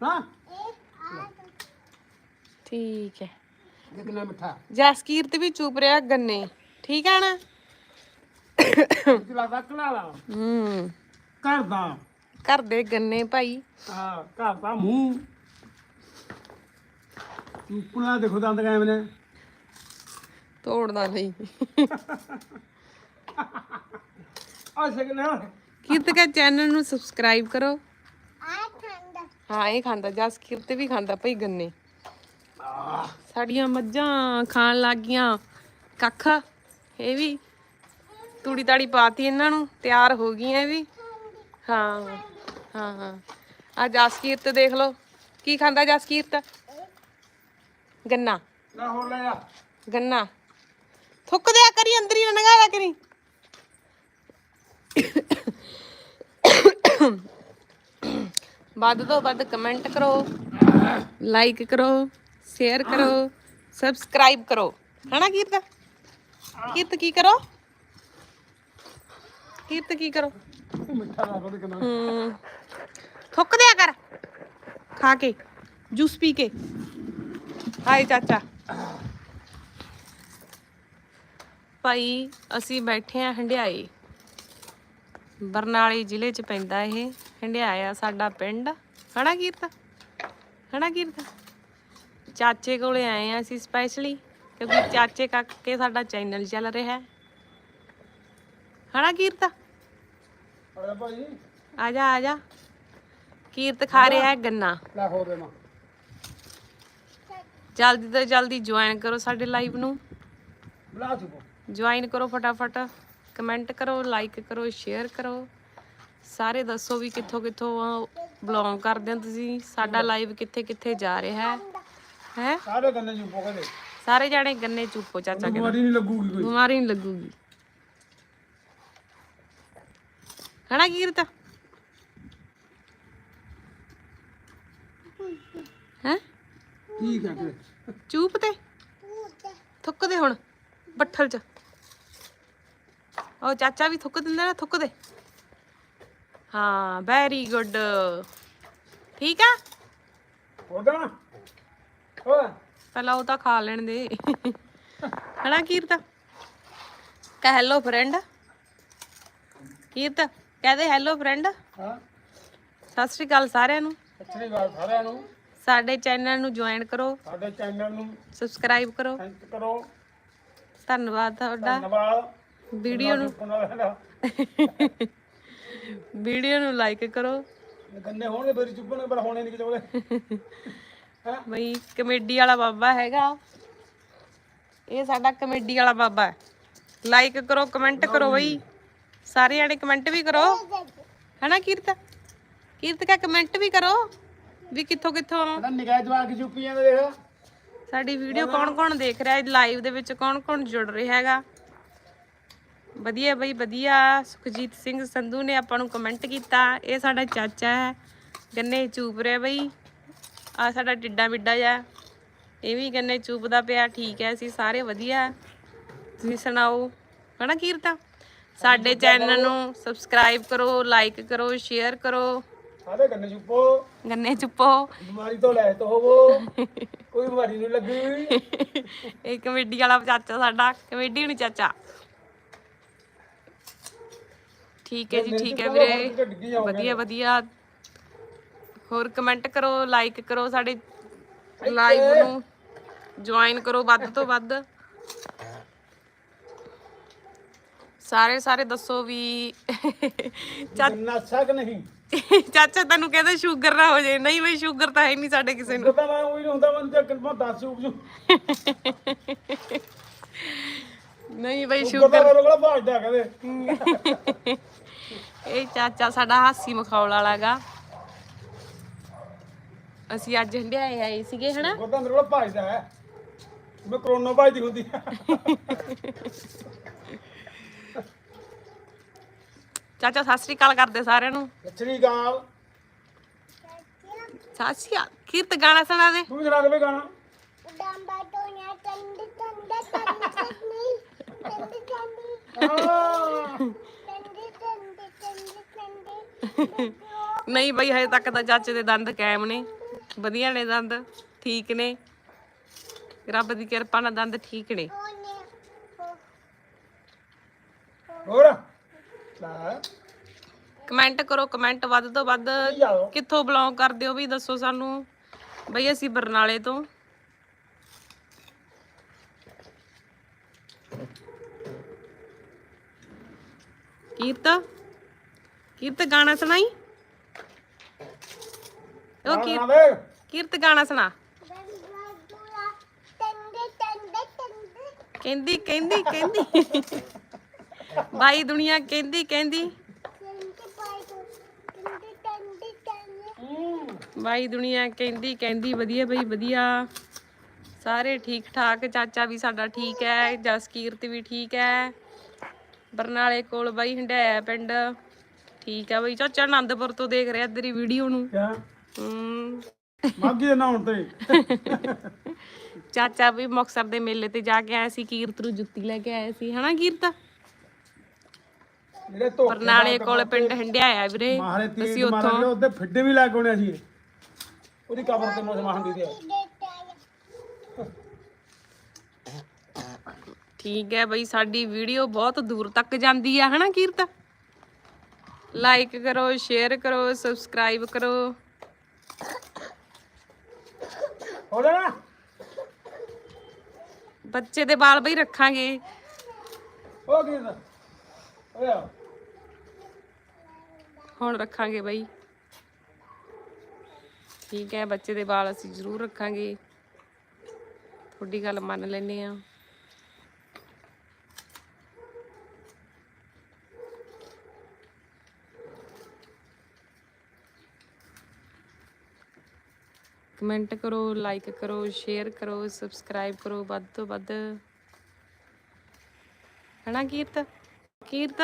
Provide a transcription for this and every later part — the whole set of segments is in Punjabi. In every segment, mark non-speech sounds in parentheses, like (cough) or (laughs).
ਹਾਂ? ਠੀਕ ਹੈ। ਇਹ ਕਿੰਨਾ ਮਿੱਠਾ? ਜਸਕੀਰਤ ਵੀ ਚੁੱਪ ਰਿਹਾ ਗੰਨੇ। ਠੀਕ ਹੈ ਨਾ? ਲੱਗਦਾ ਕਲਾਲਾ ਹੂੰ। ਘਰ ਦਾ ਘਰ ਦੇ ਗੰਨੇ ਭਾਈ। ਹਾਂ ਘਰ ਦਾ ਮੂੰਹ। ਚੂਪਣਾ ਦੇਖੋ ਦੰਦ ਕਿਵੇਂ ਨੇ। ਤੋੜਦਾ ਨਹੀਂ। ਆ ਸਕਣਾ ਕੀਰਤ ਕੇ ਚੈਨਲ ਨੂੰ ਸਬਸਕ੍ਰਾਈਬ ਕਰੋ। ਹਾਂ ਇਹ ਖਾਂਦਾ ਜਸਕੀਰਤ ਵੀ ਖਾਂਦਾ ਭਾਈ ਗੰਨੇ। ਸਾਡੀਆਂ ਮੱਝਾਂ ਖਾਣ ਲੱਗ ਗਈਆਂ। ਕੱਖ ਇਹ ਵੀ। ਤੂੜੀ ਤਾੜੀ ਪਾਤੀ ਇਹਨਾਂ ਨੂੰ ਤਿਆਰ ਹੋ ਗਈਆਂ ਇਹ ਵੀ। ਹਾਂ ਹਾਂ ਹਾਂ। ਆ ਜਸਕੀਰਤ ਦੇਖ ਲਓ ਕੀ ਖਾਂਦਾ ਜਸਕੀਰਤ ਗੰਨਾ। ਨਾ ਹੋਰ ਲੈ ਆ। ਗੰਨਾ। ਥੁੱਕ ਦਿਆ ਕਰੀ ਅੰਦਰ ਹੀ ਨਾ ਨਗਾਇਆ ਕਰੀ। ਵੱਧ ਤੋਂ ਵੱਧ ਕਮੈਂਟ ਕਰੋ ਲਾਈਕ ਕਰੋ ਸ਼ੇਅਰ ਕਰੋ ਸਬਸਕ੍ਰਾਈਬ ਕਰੋ। ਹਨਾ ਕੀਰਤ? ਕੀਰਤ ਕੀ ਕਰੋ? ਕੀਰਤ ਕੀ ਕਰੋ? ਮਿੱਠਾ ਲਾ ਉਹਦੇ ਕਿੰਨਾ ਹਮ ਥੁੱਕ ਦਿਆ ਕਰ। ਖਾ ਕੇ, ਜੂਸ ਪੀ ਕੇ। ਹਾਏ ਚਾਚਾ। ਭਾਈ, ਅਸੀਂ ਬੈਠੇ ਆ ਹੰਡਿਆਏ ਬਰਨਾਲੇ ਜ਼ਿਲ੍ਹੇ ਚ ਪੈਂਦਾ ਇਹ। ਹੰਡਿਆਇਆ ਸਾਡਾ ਪਿੰਡ। ਹਨਾ ਕੀਰਤ? ਹਨਾ ਕੀਰਤ? ਚਾਚੇ ਕੋਲੇ ਆਏ ਆ ਅਸੀਂ ਸਪੈਸ਼ਲੀ ਕਿਉਂਕਿ ਚਾਚੇ ਕਰਕੇ ਸਾਡਾ ਚੈਨਲ ਚੱਲ ਰਿਹਾ ਹੈ। ਹਨਾ ਕੀਰਤ? ਅਰੇ ਭਾਈ ਆ ਜਾ ਆ ਜਾ। ਕੀਰਤ ਖਾ ਰਿਹਾ ਹੈ ਗੰਨਾ। ਲੈ ਹੋਰ ਦੇ ਮਾਂ। ਜਲਦੀ ਤੋਂ ਜਲਦੀ ਜੁਆਇਨ ਕਰੋ ਸਾਡੇ ਲਾਈਵ ਨੂੰ। ਬੁਲਾ ਚੁੱਕੋ। ਜੁਆਇਨ ਕਰੋ ਫਟਾਫਟ। ਕਮੈਂਟ ਕਰੋ ਲਾਈਕ ਕਰੋ ਸ਼ੇਅਰ ਕਰੋ। ਸਾਰੇ ਦੱਸੋ ਵੀ ਕਿੱਥੋਂ ਕਿੱਥੋਂ ਬਲੌਂਗ ਕਰਦੇ ਹੋ ਤੁਸੀਂ? ਸਾਡਾ ਲਾਈਵ ਕਿੱਥੇ ਕਿੱਥੇ ਜਾ ਰਿਹਾ ਹੈ? ਹੈ? ਸਾਰੇ ਗੰਨੇ ਨੂੰ ਪੋਕੇ ਦੇ ਸਾਰੇ ਜਾਣੇ ਗੰਨੇ ਚੁੱਪੋ ਚਾਚਾ ਕਹਿੰਦਾ। ਬਿਮਾਰੀ ਨਹੀਂ ਲੱਗੂਗੀ ਕੋਈ। ਬਿਮਾਰੀ ਨਹੀਂ ਲੱਗੂਗੀ। ਹਨਾ ਕੀਰਤ? ਹੈ? ਕਿ ਚੂਪ ਤੇ? ਥੁੱਕ ਦੇ ਹੁਣ ਬੱਠਲ ਚ। ਉਹ ਚਾਚਾ ਵੀ ਥੁੱਕ ਦਿੰਦਾ ਨਾ ਥੁੱਕ ਦੇ। ਹਾਂ ਵੈਰੀ ਗੁੱਡ ਠੀਕ ਆ? ਉਹਦਾ? ਓਏ। ਪਹਿਲਾਂ ਉਹ ਤਾਂ ਖਾ ਲੈਣ ਦੇ। ਹਨਾ ਕੀਰਤ? ਕਹ ਹੈਲੋ ਫਰੈਂਡ ਕੀਰਤ ਕਹਦੇ ਹੈਲੋ ਫਰੈਂਡ ਹਾਂ। ਸਤਿ ਸ਼੍ਰੀ ਅਕਾਲ ਸਾਰਿਆਂ ਨੂੰ। ਅੱਛੀ ਗੱਲ ਸਾਰਿਆਂ ਨੂੰ। ਸਾਡੇ ਚੈਨਲ ਨੂੰ ਜੁਆਇਨ ਕਰੋ। ਸਾਡੇ ਚੈਨਲ ਨੂੰ ਸਬਸਕ੍ਰਾਈਬ ਕਰੋ। ਥੈਂਕ ਕਰੋ। ਧੰਨਵਾਦ ਤੁਹਾਡਾ। ਧੰਨਵਾਦ। ਵੀਡੀਓ ਨੂੰ। ਵੀਡੀਓ ਨੂੰ ਲਾਈਕ ਕਰੋ। ਗੰਨੇ ਹੋਣਗੇ ਬੇਰੀ ਚੁੱਪਣੇ ਪਰ ਹੋਣੇ ਨਹੀਂ ਕਿਤੇ ਬਈ ਕਮੇਡੀ ਵਾਲਾ ਬਾਬਾ ਹੈਗਾ। ਇਹ ਸਾਡਾ ਕਮੇਡੀ ਵਾਲਾ ਬਾਬਾ ਹੈ। ਲਾਈਕ ਕਰੋ ਕਮੈਂਟ ਕਰੋ ਬਈ। ਸਾਰੇ ਜਾਣੇ ਕਮੈਂਟ ਵੀ ਕਰੋ। ਹਨਾ ਕੀਰਤ? ਕੀਰਤ ਕਾ ਕਮੈਂਟ ਵੀ ਕਰੋ। ਵੀ ਕਿੱਥੋਂ ਕਿੱਥੋਂ ਨਿਗਾਹ ਜਵਾਕ ਚੁੱਪੀਆਂ ਦੇ ਦੇਖ ਸਾਡੀ ਵੀਡੀਓ ਕੌਣ ਕੌਣ ਦੇਖ ਰਿਹਾ ਹੈ? ਲਾਈਵ ਦੇ ਵਿੱਚ ਕੌਣ ਕੌਣ ਜੁੜ ਰਿਹਾ ਹੈਗਾ? ਵਧੀਆ ਬਈ ਵਧੀਆ। ਸੁਖਜੀਤ ਸਿੰਘ ਸੰਧੂ ਨੇ ਆਪਾਂ ਨੂੰ ਕਮੈਂਟ ਕੀਤਾ। ਇਹ ਸਾਡਾ ਚਾਚਾ ਹੈ। ਗੰਨੇ ਚੂਪ ਰਿਹਾ ਬਈ। ਆ ਸਾਡਾ ਟਿੱਡਾ ਮਿੱਡਾ ਜਾ ਇਹ ਵੀ ਗੰਨੇ ਚੂਪਦਾ ਪਿਆ। ਠੀਕ ਹੈ ਅਸੀਂ ਸਾਰੇ ਵਧੀਆ। ਤੁਸੀਂ ਸੁਣਾਓ? ਹਨਾ ਕੀਰਤਾ? ਸਾਡੇ ਚੈਨਲ ਨੂੰ ਸਬਸਕ੍ਰਾਈਬ ਕਰੋ ਲਾਈਕ ਕਰੋ ਸ਼ੇਅਰ ਕਰੋ। ਸਾਰੇ ਗੰਨੇ ਚੁੱਪੋ। ਗੰਨੇ ਚੁੱਪੋ। ਬਿਮਾਰੀ ਤੋਂ ਲੈ ਤੋ ਹੋਵੋ। ਕੋਈ ਬਿਮਾਰੀ ਨਹੀਂ ਲੱਗੀ। (laughs) ਇਹ ਕਮੇਡੀ ਵਾਲਾ ਚਾਚਾ ਸਾਡਾ। ਕਮੇਡੀ ਨੂੰ ਚਾਚਾ। ਠੀਕ ਹੈ ਜੀ ਠੀਕ ਹੈ ਵੀਰੇ। ਵਧੀਆ ਵਧੀਆ। ਹੋਰ ਕਮੈਂਟ ਕਰੋ ਲਾਈਕ ਕਰੋ ਸਾਡੇ ਲਾਈਵ ਨੂੰ। ਜੁਆਇਨ ਕਰੋ ਵੱਧ ਤੋਂ ਵੱਧ। ਸਾਰੇ ਸਾਰੇ ਦੱਸੋ ਵੀ ਚਾ- ਗੰਨਾ ਸਕ ਨਹੀਂ? (laughs) ਚਾਚਾ ਤੈਨੂੰ ਕਹਿੰਦਾ ਸ਼ੂਗਰ ਨਾ ਹੋ ਜਾਏ ਨਹੀਂ ਬਈ ਸ਼ੂਗਰ ਤਾਂ ਹੈ ਨਹੀਂ ਸਾਡੇ ਕਿਸੇ ਨੂੰ। ਪਤਾ ਮੈਂ ਉਹੀ ਹੁੰਦਾ ਮੈਂ ਤੇ ਕਿੰਨਾ ਦੱਸ ਜੂ। (laughs) ਨਹੀਂ ਬਈ ਸ਼ੂਗਰ ਸ਼ੂਗਰ ਰੋਗਲਾ ਭਾਜਦਾ ਕਦੇ ਇਹ ਚਾਚਾ ਸਾਡਾ ਹਾਸੀ ਮਖੌਲ ਵਾਲਾਗਾ। ਅਸੀਂ ਅੱਜ ਹੰਡਿਆਏ ਆਏ ਸੀਗੇ ਹਨਾ? ਸ਼ੂਗਰ ਦਾ ਮੇਰੇ ਕੋਲ ਭਾਜਦਾ ਹੈ। ਮੈਂ ਕਰੋਨਾ ਭਾਜਦੀ ਹੁੰਦੀ ਆ। ਚਾਚਾ ਸਤਿ ਸ੍ਰੀ ਅਕਾਲ ਕਰਦੇ ਸਾਰਿਆਂ ਨੂੰ। ਸਤਿ ਸ੍ਰੀ ਅਕਾਲ। ਸਤਿ ਸ੍ਰੀ ਅਕਾਲ। ਕੀਰਤ ਗਾਣਾ ਸੁਣਾ ਦੇ। ਤੂੰ ਜਰਾ ਦੇਵੇ ਗਾਣਾ। ਡੰਬਾ ਟੋਨਾ ਟੰਡ ਟੰਡ ਟੰਡ ਟੰਡੀ ਨਹੀਂ ਬਈ ਹਜੇ ਤੱਕ ਤਾਂ ਚਾਚੇ ਦੇ ਦੰਦ ਕਾਇਮ ਨੇ। ਵਧੀਆ ਨੇ ਦੰਦ ਠੀਕ ਨੇ। ਰੱਬ ਦੀ ਕਿਰਪਾ ਨਾਲ ਦੰਦ ਠੀਕ ਨੇ। ਹੋਰ ਲੈ। ਕਮੈਂਟ ਕਰੋ ਕਮੈਂਟ ਵੱਧ ਤੋਂ ਵੱਧ। ਕਿੱਥੋਂ ਬਿਲੋਂਗ ਕਰਦੇ ਹੋ ਵੀ ਦੱਸੋ ਸਾਨੂੰ। ਬਈ ਅਸੀਂ ਬਰਨਾਲੇ ਤੋਂ। ਕੀਰਤ? ਕੀਰਤ ਗਾਣਾ ਸੁਣਾਈ? ਉਹ ਕੀ ਨਾ ਵੇ ਕੀਰਤ ਗਾਣਾ ਸੁਣਾ। ਕਹਿੰਦੀ ਕਹਿੰਦੀ ਕਹਿੰਦੀ। ਬਾਈ ਦੁਨੀਆ ਕਹਿੰਦੀ ਕਹਿੰਦੀ। ਬਾਈ ਦੁਨੀਆ ਕਹਿੰਦੀ ਕਹਿੰਦੀ ਵਧੀਆ ਬਈ ਵਧੀਆ। ਸਾਰੇ ਠੀਕ ਠਾਕ ਚਾਚਾ ਵੀ ਸਾਡਾ ਠੀਕ ਹੈ ਜਸਕੀਰਤ ਵੀ ਠੀਕ ਹੈ। ਬਰਨਾਲੇ ਕੋਲ ਬਾਈ ਹੰਡਾਇਆ ਪਿੰਡ। ਠੀਕ ਹੈ ਬਈ ਚਾਚਾ ਆਨੰਦਪੁਰ ਤੋਂ ਦੇਖ ਰਿਹਾ ਤੇਰੀ ਵੀਡੀਓ ਨੂੰ। ਕਿਆ? ਹੂੰ। ਮਾਗੀ ਦੇ ਨਾਉਣ ਤੇ। ਚਾਚਾ ਵੀ ਮੁਕਤਸਰ ਦੇ ਮੇਲੇ ਤੇ ਜਾ ਕੇ ਆਇਆ ਸੀ ਕੀਰਤ ਨੂੰ ਜੁੱਤੀ ਲੈ ਕੇ ਆਇਆ ਸੀ। ਹਨਾ ਕੀਰਤ? ਜਿਹੜੇ ਧੋਖੇ ਬਰਨਾਲੇ ਕੋਲ ਪਿੰਡ ਹੰਡਾਇਆ ਵੀਰੇ। ਮਾਰੇ ਅਸੀਂ ਤੀਰ ਮਾਰ ਉੱਥੋਂ ਉਹਦੇ ਫਿੱਡੇ ਵੀ ਲੱਗ ਹੋਣੇ ਸੀ ਉਹਦੀ ਕਬਰ ਤੇ ਮੋਸ ਮਾਹਨ ਦੀ ਤੇ ਠੀਕ ਹੈ ਬਈ ਸਾਡੀ ਵੀਡੀਓ ਬਹੁਤ ਦੂਰ ਤੱਕ ਜਾਂਦੀ ਆ ਹਨਾ ਕੀਰਤ? ਲਾਈਕ ਕਰੋ ਸ਼ੇਅਰ ਕਰੋ ਸਬਸਕ੍ਰਾਈਬ ਕਰੋ। ਹੋ ਜਾਣਾ ਬੱਚੇ ਦੇ ਵਾਲ ਬਈ ਰੱਖਾਂਗੇ। ਹੋ ਕੀ ਦਾ ਓਏ ਆ। ਹੁਣ ਰੱਖਾਂਗੇ ਬਈ। ਠੀਕ ਹੈ ਬੱਚੇ ਦੇ ਵਾਲ ਅਸੀਂ ਜ਼ਰੂਰ ਰੱਖਾਂਗੇ। ਤੁਹਾਡੀ ਗੱਲ ਮੰਨ ਲੈਨੇ ਆ ਕਮੈਂਟ ਕਰੋ ਲਾਈਕ ਕਰੋ ਸ਼ੇਅਰ ਕਰੋ ਸਬਸਕ੍ਰਾਈਬ ਕਰੋ ਵੱਧ ਤੋਂ ਵੱਧ। ਹਨਾ ਕੀਰਤ? ਕੀਰਤ?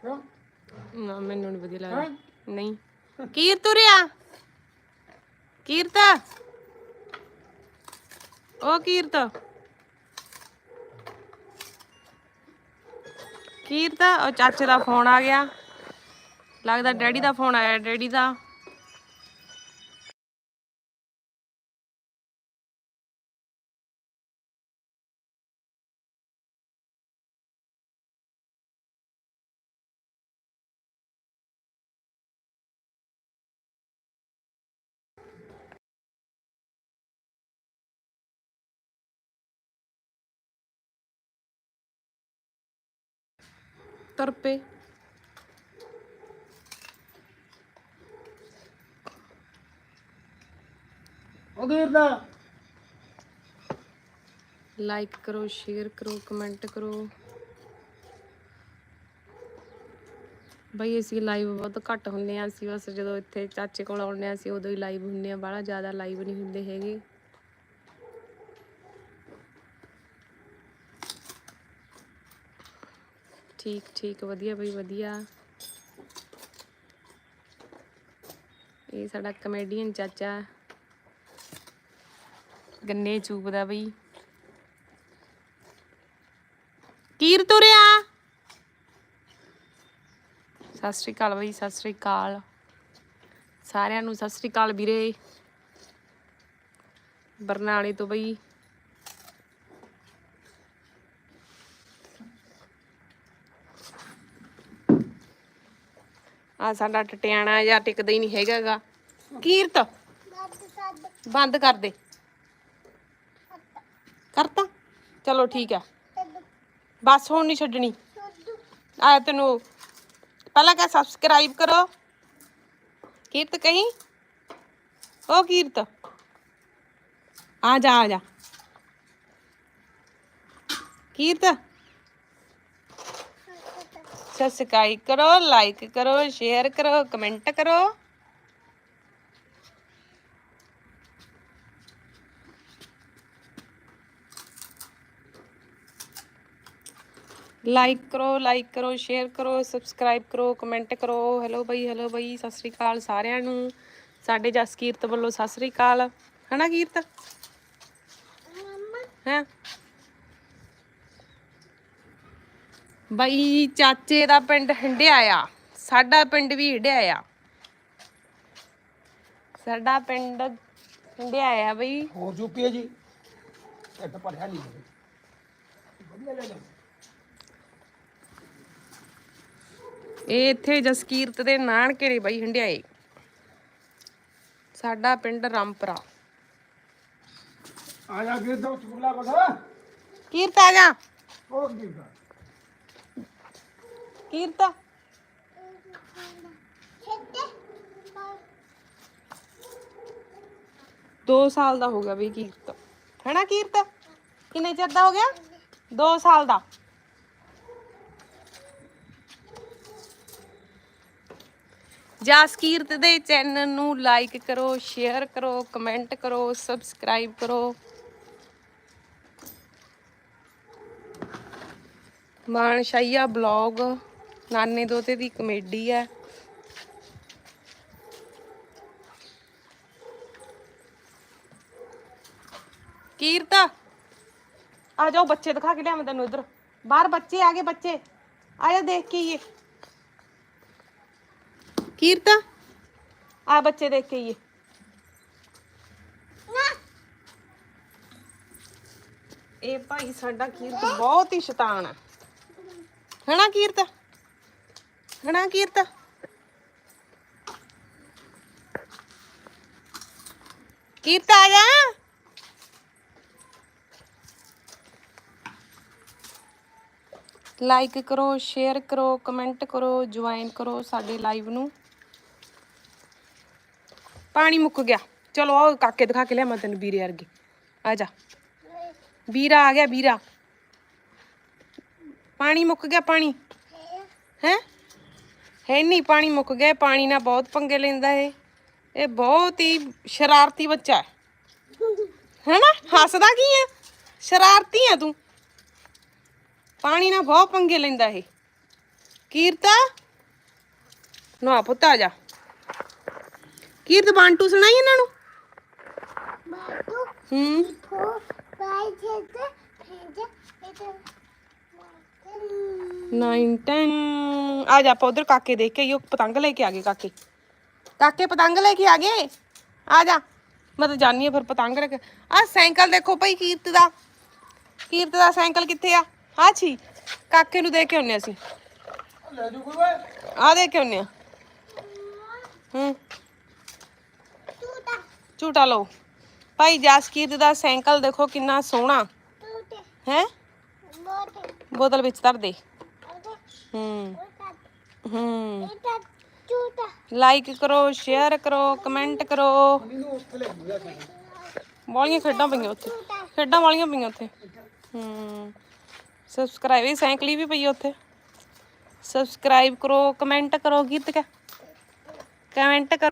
ਕਿਉਂ ਨਾ ਮੈਨੂੰ ਨਹੀਂ ਵਧੀਆ ਲੱਗਦਾ। ਨਹੀਂ। ਕੀਰਤ ਉਰਿਆ ਕੀਰਤ? ਓ ਕੀਰਤ। ਕੀਰਤ ਉਹ ਚਾਚੇ ਦਾ ਫੋਨ ਆ ਗਿਆ। ਲੱਗਦਾ ਡੈਡੀ ਦਾ ਫੋਨ ਆਇਆ ਡੈਡੀ ਦਾ। ਤੁਰ ਪਏ। ਉਹ ਕੀ ਦਾ। ਲਾਈਕ ਕਰੋ ਸ਼ੇਅਰ ਕਰੋ ਕਮੈਂਟ ਕਰੋ। ਬਈ ਅਸੀਂ ਲਾਈਵ ਬਹੁਤ ਘੱਟ ਹੁੰਨੇ ਆ ਅਸੀਂ ਬਸ ਜਦੋਂ ਇੱਥੇ ਚਾਚੇ ਕੋਲ ਆਉਂਦੇ ਆ ਅਸੀਂ ਉਦੋਂ ਹੀ ਲਾਈਵ ਹੁੰਨੇ ਆ ਬਾਹਲਾ ਜ਼ਿਆਦਾ ਲਾਈਵ ਨਹੀਂ ਹੁੰਦੇ ਹੈਗੇ। ਠੀਕ ਠੀਕ, ਵਧੀਆ ਬਈ, ਵਧੀਆ। ਇਹ ਸਾਡਾ ਕਮੇਡੀਅਨ ਚਾਚਾ। ਗੰਨੇ ਚੂਪਦਾ ਬਈ। ਕੀਰ ਤੁਰਿਆ? ਸਤਿ ਸ਼੍ਰੀ ਅਕਾਲ ਬਈ, ਸਤਿ ਸ਼੍ਰੀ ਅਕਾਲ। ਸਾਰਿਆਂ ਨੂੰ ਸਤਿ ਸ਼੍ਰੀ ਅਕਾਲ ਵੀਰੇ। ਬਰਨਾਲੇ ਤੋਂ ਬਈ। ਆ ਸਾਡਾ ਟਟਿਆਣਾ ਜਾਂ ਟਿਕਦਾ ਹੀ ਨਹੀਂ ਹੈਗਾਗਾ। ਕੀਰਤ, ਬੰਦ ਕਰ ਦੇ। ਕਰਤਾ? ਚਲੋ ਠੀਕ ਹੈ ਬਸ ਹੁਣ ਨਹੀਂ ਛੱਡਣੀ। ਆ ਤੈਨੂੰ। ਪਹਿਲਾਂ ਕਹ ਸਬਸਕ੍ਰਾਈਬ ਕਰੋ। ਕੀਰਤ ਕਹੀਂ? ਓ ਕੀਰਤ। ਆ ਜਾ ਆ ਜਾ। ਕੀਰਤ। ਸਬਸਕ੍ਰਾਈਬ ਕਰੋ ਲਾਈਕ ਕਰੋ ਸ਼ੇਅਰ ਕਰੋ ਕਮੈਂਟ ਕਰੋ। ਲਾਈਕ ਕਰੋ ਲਾਈਕ ਕਰੋ ਸ਼ੇਅਰ ਕਰੋ ਸਬਸਕ੍ਰਾਈਬ ਕਰੋ ਕਮੈਂਟ ਕਰੋ। ਹੈਲੋ ਬਈ ਹੈਲੋ ਬਈ ਸਤਿ ਸ੍ਰੀ ਅਕਾਲ ਸਾਰਿਆਂ ਨੂੰ। ਸਾਡੇ ਜਸਕੀਰਤ ਵੱਲੋਂ ਸਤਿ ਸ੍ਰੀ ਅਕਾਲ। ਹਨਾ ਕੀਰਤ? ਮੰਮਾ। ਹੈ? ਬਈ ਚਾਚੇ ਦਾ ਪਿੰਡ ਹੰਡਿਆ ਆ। ਸਾਡਾ ਪਿੰਡ ਵੀ ਹੰਡਿਆ ਆ। ਸਾਡਾ ਪਿੰਡ ਹੰਡਿਆ ਆ ਬਈ। ਹੋਰ ਯੂਪੀ ਹੈ ਜੀ? ਢਿੱਡ ਭਰਿਆ ਨਹੀਂ ਵਧੀਆ ਲੈ ਲਓ। ਇਹ ਇੱਥੇ ਜਸਕੀਰਤ ਦੇ ਨਾਨਕੇ ਨੇ ਬਈ ਹੰਡਿਆਏ ਸਾਡਾ ਪਿੰਡ ਰਾਮਪੁਰਾ। ਆ ਜਾ ਗਿਰ ਦੋ ਚੁਗਲਾ ਬਸਾ ਕੀਰਤ ਆ ਜਾ। ਉਹ ਗਿਰ ਦਾ ਕੀਰਤ? ਛੱਡੇ 2 ਸਾਲ ਦਾ ਹੋ ਗਿਆ ਬਈ ਕੀਰਤ। ਹੈਨਾ ਕੀਰਤ? ਕਿੰਨੇ ਚਿਰ ਦਾ ਹੋ ਗਿਆ? 2 ਸਾਲ ਦਾ। ਜਸਕੀਰਤ ਦੇ ਚੈਨਲ ਨੂੰ ਲਾਈਕ ਕਰੋ ਸ਼ੇਅਰ ਕਰੋ ਕਮੈਂਟ ਕਰੋ ਸਬਸਕ੍ਰਾਈਬ ਕਰੋ। ਮਾਨਸ਼ਾਈਆ ਬਲੌਗ ਨਾਨੇ ਦੋਤੇ ਦੀ ਕਮੇਡੀ ਹੈ ਕੀਰਤ, ਆ ਜਾਓ ਬੱਚੇ ਦਿਖਾ ਕੇ ਲਿਆ ਮੈਂ ਤੈਨੂੰ ਉਧਰ ਬਾਹਰ ਬੱਚੇ ਆ ਗਏ ਬੱਚੇ। ਆ ਜਾ ਦੇਖ ਕੇ ਆਈਏ। ਕੀਰਤ, ਆ ਬੱਚੇ ਦੇਖ ਕੇ ਆਈਏ। ਇਹ ਭਾਈ ਸਾਡਾ ਕੀਰਤ ਬਹੁਤ ਹੀ ਸ਼ੈਤਾਨ ਹੈ ਹਨਾ ਕੀਰਤ? ਹਨਾ ਕੀਰਤ? ਕੀਰਤ ਆ ਜਾ। ਲਾਈਕ ਕਰੋ ਸ਼ੇਅਰ ਕਰੋ ਕਮੈਂਟ ਕਰੋ ਜੁਆਇਨ ਕਰੋ ਸਾਡੇ ਲਾਈਵ ਨੂੰ। ਪਾਣੀ ਮੁੱਕ ਗਿਆ। ਚਲੋ ਆਓ ਕਾਕੇ ਦਿਖਾ ਕੇ ਲਿਆ ਮੈਂ ਤੈਨੂੰ ਵੀਰੇ ਵਰਗੇ। ਆ ਜਾ। ਵੀਰਾ ਆ ਗਿਆ ਵੀਰਾ ਪਾਣੀ ਮੁੱਕ ਗਿਆ, ਪਾਣੀ। ਹੈ? ਹੈ ਨਹੀਂ ਪਾਣੀ ਮੁੱਕ ਗਿਆ ਪਾਣੀ ਨਾਲ ਬਹੁਤ ਪੰਗੇ ਲੈਂਦਾ ਇਹ ਇਹ ਬਹੁਤ ਹੀ ਸ਼ਰਾਰਤੀ ਬੱਚਾ ਹੈ। ਹੈਨਾ? ਹੱਸਦਾ ਕੀ ਹੈ? ਸ਼ਰਾਰਤੀ ਹੈ ਤੂੰ। ਪਾਣੀ ਨਾਲ ਬਹੁਤ ਪੰਗੇ ਲੈਂਦਾ ਇਹ। ਕੀਰਤਾ ਨਾ ਪੁੱਤ ਆ ਜਾ। ਕੀਰਤ ਬਾਂਟੂ ਸੁਣਾਈ ਇਹਨਾਂ ਨੂੰ? ਬਾਟੂ ਹੂੰ। ਫੋ ਬਾਈ ਛੱਡੇ ਫੇਂਜੇ ਇਹ 9 10 ਆ ਜਾ ਆਪਾਂ ਉਧਰ ਕਾਕੇ ਦੇਖ ਕੇ ਆਈਏ, ਉਹ ਪਤੰਗ ਲੈ ਕੇ ਆ ਗਏ ਕਾਕੇ। ਕਾਕੇ ਪਤੰਗ ਲੈ ਕੇ ਆ ਗਏ? ਆ ਜਾ। ਮੈਂ ਤਾਂ ਜਾਣੀ ਆ ਫਿਰ ਪਤੰਗ ਲੈ ਕੇ। ਆ ਸਾਈਕਲ ਦੇਖੋ ਭਾਈ ਕੀਰਤ ਦਾ। ਕੀਰਤ ਦਾ ਸਾਈਕਲ ਕਿੱਥੇ ਆ? ਆ ਛੀ। ਕਾਕੇ ਨੂੰ ਦੇ ਕੇ ਆਉਨੇ ਅਸੀਂ। ਲੈ ਜੂ ਕੋਈ ਓਏ ਆ ਦੇ ਕੇ ਆਉਨੇ ਆ ਹੂੰ। ਝੂਟਾ ਲਓ। ਭਾਈ ਜਸਕੀਰਤ ਦਾ ਸਾਈਕਲ ਦੇਖੋ ਕਿੰਨਾ ਸੋਹਣਾ। ਹੈ? ਬੋਤਲ। ਵਿੱਚ ਧਰ ਦੇ। ਹੂੰ। ਹੂੰ। ਲਾਈਕ ਕਰੋ ਸ਼ੇਅਰ ਕਰੋ ਕਮੈਂਟ ਕਰੋ। ਵਾਲੀਆਂ ਖੇਡਾਂ ਪਈਆਂ ਉੱਥੇ। ਖੇਡਾਂ ਵਾਲੀਆਂ ਪਈਆਂ ਉੱਥੇ। ਹੂੰ। ਸਬਸਕ੍ਰਾਈਬ ਵੀ ਸਾਈਕਲੀ ਵੀ ਪਈ ਉੱਥੇ। ਸਬਸਕ੍ਰਾਈਬ ਕਰੋ ਕਮੈਂਟ ਕਰੋ ਗੀਤ ਕਾ ਕਮੈਂਟ ਕਰੋ।